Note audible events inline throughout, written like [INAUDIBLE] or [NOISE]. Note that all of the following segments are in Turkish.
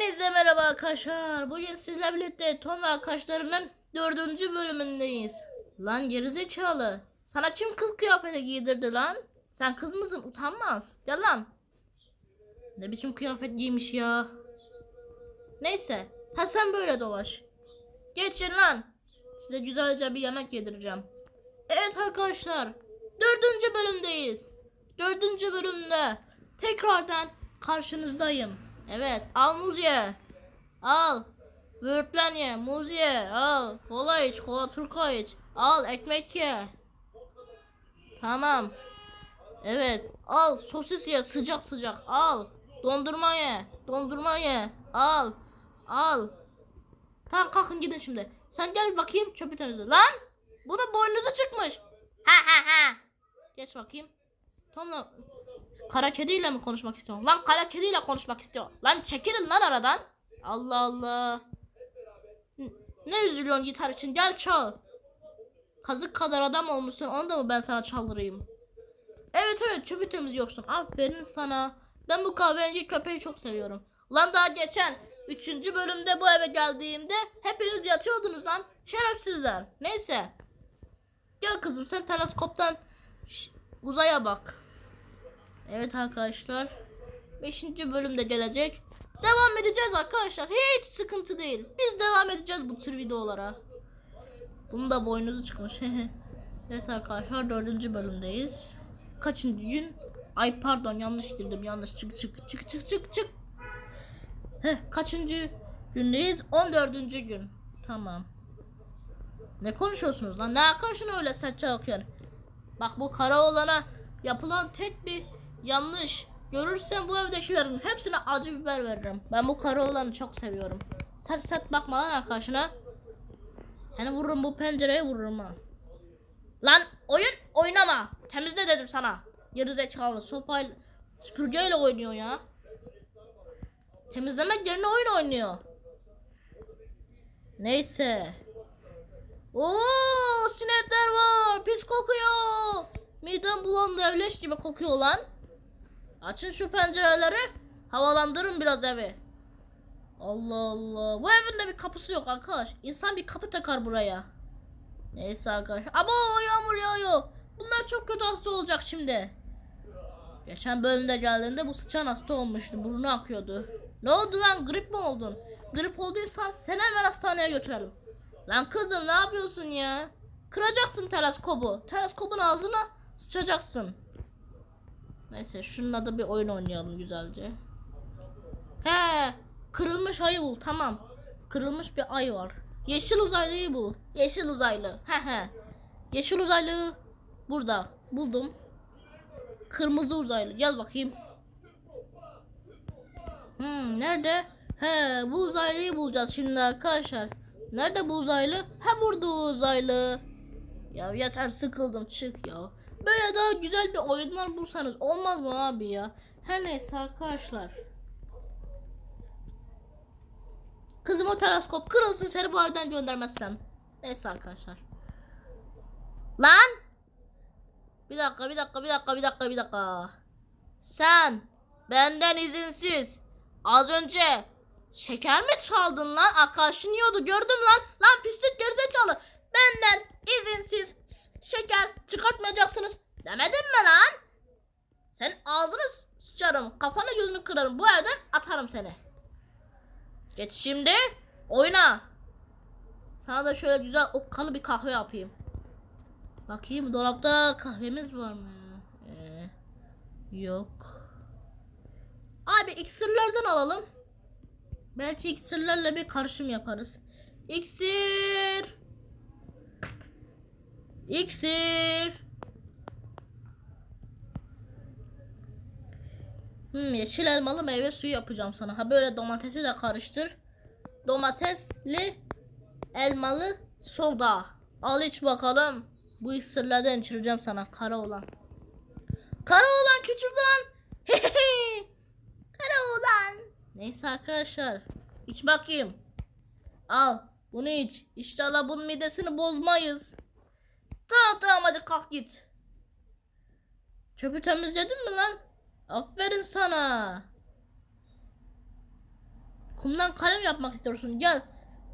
Hepinize merhaba arkadaşlar. Bugün sizlerle birlikte Tom ve arkadaşlarının dördüncü bölümündeyiz. Lan gerizekalı. Sana kim kız kıyafeti giydirdi lan? Sen kız mısın? Utanmaz. Gel lan. Ne biçim kıyafet giymiş ya. Neyse. Ha sen böyle dolaş. Geçin lan. Size güzelce bir yemek yedireceğim. Evet arkadaşlar. Dördüncü bölümdeyiz. Dördüncü bölümde tekrardan karşınızdayım. Evet al muz ye. Al. Böğürtlen ye. Muz ye. Al. Kola iç. Kola turka iç. Al ekmek ye. Tamam. Evet. Al sosis ye sıcak sıcak. Al. Dondurma ye. Dondurma ye. Al. Al. Tamam kalkın gidin şimdi. Sen gel bakayım çöpü temizle. Lan! Bunun boynuzu çıkmış. Ha ha ha. Geç bakayım. Tamam. Kara kediyle mi konuşmak istiyorsun? Lan kara kediyle konuşmak istiyor. Lan çekilin lan aradan. Allah Allah. Ne üzülüyorsun gitar için? Gel çal. Kazık kadar adam olmuşsun. Onu da mı ben sana çaldırayım? Evet evet çöpü temiz yoksun. Aferin sana. Ben bu kahverengi köpeği çok seviyorum. Ulan daha geçen 3. bölümde bu eve geldiğimde hepiniz yatıyordunuz lan. Şerefsizler. Neyse. Gel kızım sen teleskoptan uzaya bak. Evet arkadaşlar. 5. bölümde gelecek. Devam edeceğiz arkadaşlar. Hiç sıkıntı değil. Biz devam edeceğiz bu tür videolara. Bunun da boynuzu çıkmış. [LAUGHS] evet arkadaşlar 4. bölümdeyiz. Kaçıncı gün? Ay pardon yanlış girdim. Yanlış çık çık çık çık çık çık. Heh, kaçıncı gündeyiz? 14. gün. Tamam. Ne konuşuyorsunuz lan? Ne arkadaşın öyle saça okuyor? Bak bu kara olana yapılan tek bir yanlış. Görürsen bu evdekilerin hepsine acı biber veririm. Ben bu kara olanı çok seviyorum. Sert sert bakma lan arkadaşına. Seni vururum bu pencereye vururum ha. Lan oyun oynama. Temizle dedim sana. Yarı zekalı sopayla süpürgeyle oynuyor ya. Temizlemek yerine oyun oynuyor. Neyse. Oo sinekler var. Pis kokuyor. Midem bulandı evleş gibi kokuyor lan. Açın şu pencereleri. Havalandırın biraz evi. Allah Allah. Bu evin de bir kapısı yok arkadaş. İnsan bir kapı takar buraya. Neyse arkadaş. Ama yağmur yağıyor. Bunlar çok kötü hasta olacak şimdi. Geçen bölümde geldiğinde bu sıçan hasta olmuştu. Burnu akıyordu. Ne oldu lan? Grip mi oldun? Grip olduysan seni hemen hastaneye götürelim. Lan kızım ne yapıyorsun ya? Kıracaksın teleskobu. Teleskobun ağzına sıçacaksın. Neyse şununla da bir oyun oynayalım güzelce. He, kırılmış ayı bul. Tamam. Kırılmış bir ay var. Yeşil uzaylıyı bul. Yeşil uzaylı. He he. Yeşil uzaylı burada. Buldum. Kırmızı uzaylı. Gel bakayım. Hmm, nerede? He, bu uzaylıyı bulacağız şimdi arkadaşlar. Nerede bu uzaylı? Ha burada uzaylı. Ya yeter sıkıldım çık ya. Böyle daha güzel bir oyunlar bulsanız olmaz mı abi ya? Her neyse arkadaşlar. Kızım o teleskop kırılsın seni bu evden göndermezsem. Neyse arkadaşlar. Lan! Bir dakika bir dakika bir dakika bir dakika bir dakika. Sen benden izinsiz az önce şeker mi çaldın lan? Arkadaşın yiyordu gördüm lan. Lan pislik gerizekalı. Benden izinsiz şeker çıkartmayacaksınız demedim mi lan? Sen ağzını sıçarım. Kafanı gözünü kırarım. Bu evden atarım seni. Geç şimdi. Oyna. Sana da şöyle güzel okkalı bir kahve yapayım. Bakayım dolapta kahvemiz var mı? Ee, yok. Abi iksirlerden alalım. Belki iksirlerle bir karışım yaparız. İksir. İksir. Hmm, yeşil elmalı meyve suyu yapacağım sana. Ha böyle domatesi de karıştır. Domatesli elmalı soda. Al iç bakalım. Bu iksirlerden içireceğim sana kara olan. Kara olan küçüldü lan. [LAUGHS] kara olan. Neyse arkadaşlar. İç bakayım. Al. Bunu iç. İnşallah bunun midesini bozmayız. Tamam tamam hadi kalk git. Çöpü temizledin mi lan? Aferin sana. Kumdan kalem yapmak istiyorsun. Gel.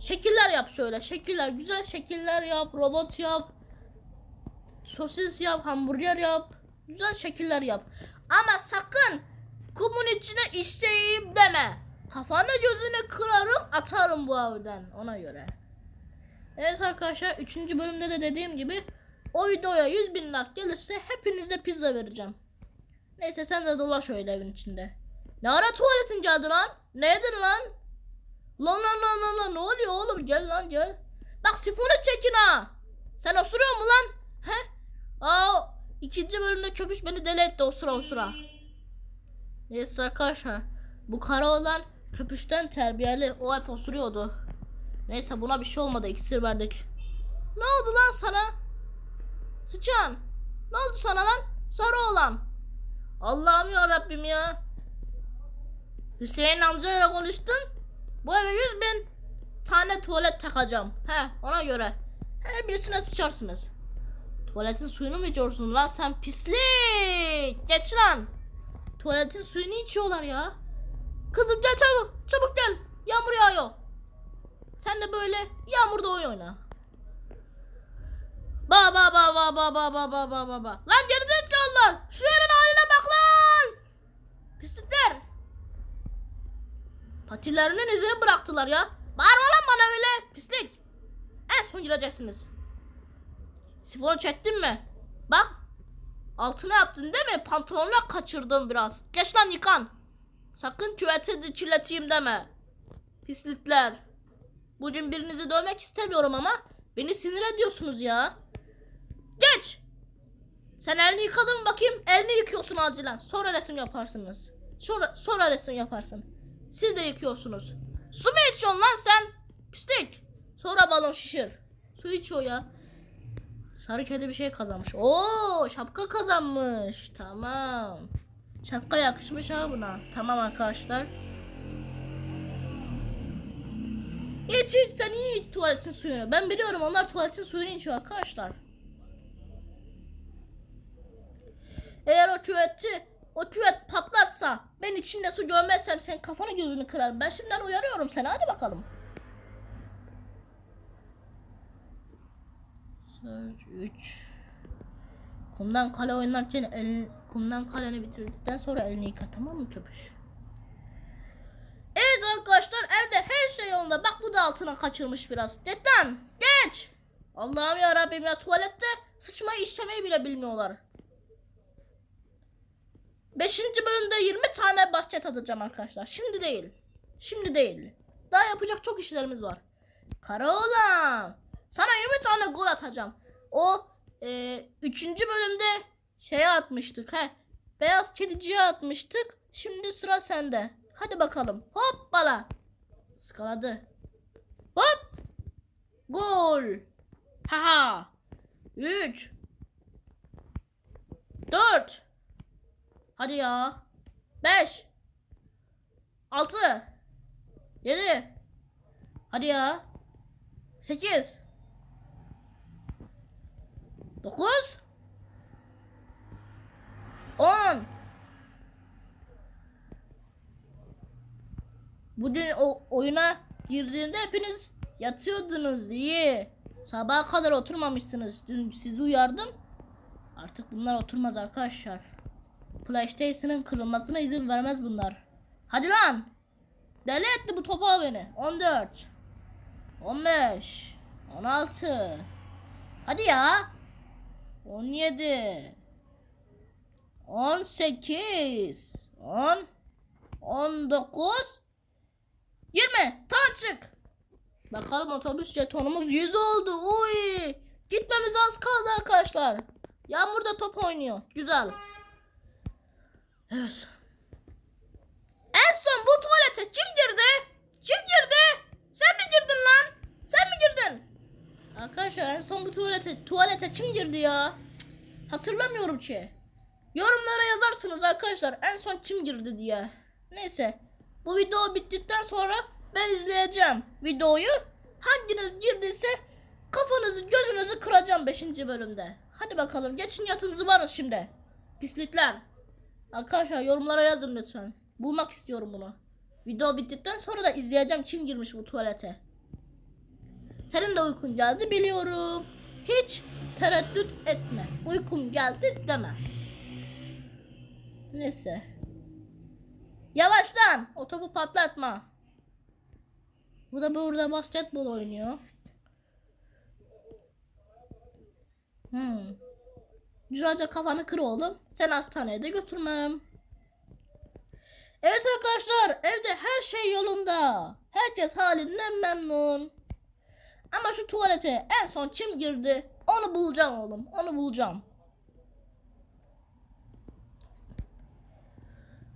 Şekiller yap şöyle. Şekiller. Güzel şekiller yap. Robot yap. Sosis yap. Hamburger yap. Güzel şekiller yap. Ama sakın kumun içine işleyeyim deme. Kafana gözünü kırarım atarım bu evden. Ona göre. Evet arkadaşlar 3. bölümde de dediğim gibi o videoya 100 bin like gelirse hepinize pizza vereceğim. Neyse sen de dolaş öyle evin içinde. Ne ara tuvaletin geldi lan? Nedir lan? Lan lan lan lan lan ne oluyor oğlum gel lan gel. Bak sifonu çekin ha. Sen osuruyor mu lan? He? Aa ikinci bölümde köpüş beni deli etti osura osura. Neyse arkadaşlar bu kara olan köpüşten terbiyeli o hep osuruyordu. Neyse buna bir şey olmadı iksir verdik. Ne oldu lan sana? Sıçan. Ne oldu sana lan? Sarı olan. Allah'ım ya Rabbim ya. Hüseyin amcayla konuştun. Bu eve yüz bin tane tuvalet takacağım. He ona göre. Her birisine sıçarsınız. Tuvaletin suyunu mu içiyorsun lan sen pislik. Geç lan. Tuvaletin suyunu içiyorlar ya. Kızım gel çabuk. Çabuk gel. Yağmur yağıyor. Sen de böyle yağmurda oyun oyna. Ba ba ba ba ba ba ba ba ba ba ba. Lan gerizekalılar. Şu yerin haline bak lan. Pislikler. Patilerinin izini bıraktılar ya. Bağırma lan bana öyle. Pislik. En son gireceksiniz. Sifonu çektin mi? Bak. Altına yaptın değil mi? Pantolonla kaçırdım biraz. Geç lan yıkan. Sakın küvete kirleteyim deme. Pislikler. Bugün birinizi dövmek istemiyorum ama beni sinir ediyorsunuz ya. Geç. Sen elini yıkadın bakayım? Elini yıkıyorsun acilen. Sonra resim yaparsınız. Sonra, sonra resim yaparsın. Siz de yıkıyorsunuz. Su mu içiyorsun lan sen? Pislik. Sonra balon şişir. Su içiyor ya. Sarı kedi bir şey kazanmış. Oo şapka kazanmış. Tamam. Şapka yakışmış ha buna. Tamam arkadaşlar. İç iç sen iyi iç tuvaletin suyunu. Ben biliyorum onlar tuvaletin suyunu içiyor arkadaşlar. Eğer o küveti o küvet patlarsa ben içinde su görmezsem senin kafanı gözünü kırarım. Ben şimdiden uyarıyorum seni hadi bakalım. Search 3 Kumdan kale oynarken el, kumdan kaleni bitirdikten sonra elini yıka tamam mı köpüş? Evet arkadaşlar evde her şey yolunda. Bak bu da altına kaçırmış biraz. Detlan geç. Allah'ım ya Rabbim ya tuvalette sıçmayı işlemeyi bile bilmiyorlar. Beşinci bölümde 20 tane basket atacağım arkadaşlar. Şimdi değil. Şimdi değil. Daha yapacak çok işlerimiz var. Karaoğlan. Sana 20 tane gol atacağım. O e, üçüncü bölümde şeye atmıştık. He. Beyaz kediciye atmıştık. Şimdi sıra sende. Hadi bakalım. Hoppala. Skaladı. Hop. Gol. Haha. 3 4 Hadi ya. 5 6 7 Hadi ya. 8 9 10 Bugün o oyuna girdiğimde hepiniz yatıyordunuz iyi. Sabaha kadar oturmamışsınız. Dün sizi uyardım. Artık bunlar oturmaz arkadaşlar. PlayStation'ın kırılmasına izin vermez bunlar. Hadi lan. Deli etti bu topa beni. 14 15 16 Hadi ya. 17 18 10 19 20 Tam çık. Bakalım otobüs jetonumuz 100 oldu. Uy. Gitmemiz az kaldı arkadaşlar. Yağmurda top oynuyor. Güzel. Evet. En son bu tuvalete kim girdi? Kim girdi? Sen mi girdin lan? Sen mi girdin? Arkadaşlar en son bu tuvalete tuvalete kim girdi ya? Cık, hatırlamıyorum ki. Yorumlara yazarsınız arkadaşlar en son kim girdi diye. Neyse. Bu video bittikten sonra ben izleyeceğim videoyu. Hanginiz girdiyse kafanızı gözünüzü kıracağım 5. bölümde. Hadi bakalım geçin yatın zıvarız şimdi. Pislikler. Arkadaşlar yorumlara yazın lütfen. Bulmak istiyorum bunu. Video bittikten sonra da izleyeceğim kim girmiş bu tuvalete. Senin de uykun geldi biliyorum. Hiç tereddüt etme. Uykum geldi deme. Neyse. Yavaş lan. Patlatma. Bu da burada basketbol oynuyor. Hmm. Güzelce kafanı kır oğlum. Sen hastaneye de götürmem. Evet arkadaşlar evde her şey yolunda. Herkes halinden memnun. Ama şu tuvalete en son kim girdi? Onu bulacağım oğlum. Onu bulacağım.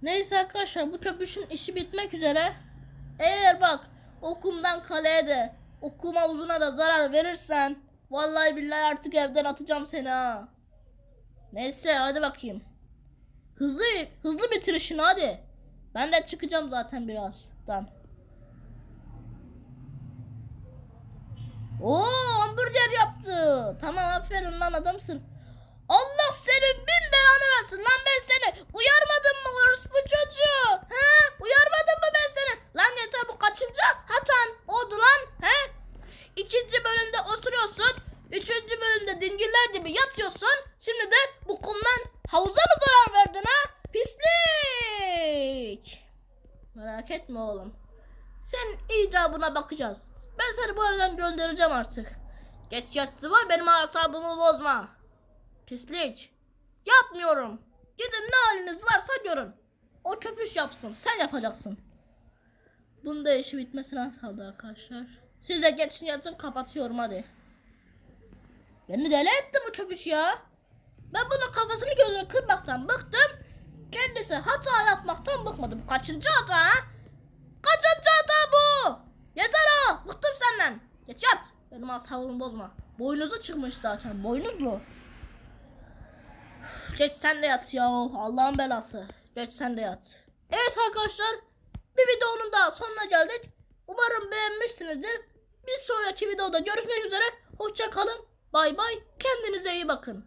Neyse arkadaşlar bu köpüşün işi bitmek üzere. Eğer bak okumdan kaleye de okum havuzuna da zarar verirsen vallahi billahi artık evden atacağım seni ha. Neyse hadi bakayım. Hızlı hızlı bitir işini hadi. Ben de çıkacağım zaten birazdan. Oo hamburger yaptı. Tamam aferin lan adamsın. Allah senin bin belanı versin lan ben seni. Uyarmadım mı orospu çocuğu? He? Uyarmadım mı ben seni? Lan yeter bu kaçıncı hatan oldu lan? He? İkinci bölümde osuruyorsun. Üçüncü bölümde dingiller gibi yatıyorsun. Şimdi de bu kumdan havuza mı zarar verdin ha? Pislik. Merak etme oğlum. Sen icabına bakacağız. Ben seni bu evden göndereceğim artık. Geç yatsı var benim asabımı bozma. Pislik. Yapmıyorum. Gidin ne haliniz varsa görün. O köpüş yapsın. Sen yapacaksın. Bunda işi bitmesine kaldı arkadaşlar. Siz de geçin yatın kapatıyorum hadi. Beni deli etti bu köpüş ya. Ben bunun kafasını gözünü kırmaktan bıktım. Kendisi hata yapmaktan bıkmadı. Bu kaçıncı hata ha? Kaçıncı hata bu? Yeter o. Bıktım senden. Geç Benim asabımı bozma. Boynuzu çıkmış zaten. Boynuzlu. Geç sen de yat ya. Allah'ın belası. Geç sen de yat. Evet arkadaşlar. Bir videonun daha sonuna geldik. Umarım beğenmişsinizdir. Bir sonraki videoda görüşmek üzere. Hoşça kalın. Bay bay. Kendinize iyi bakın.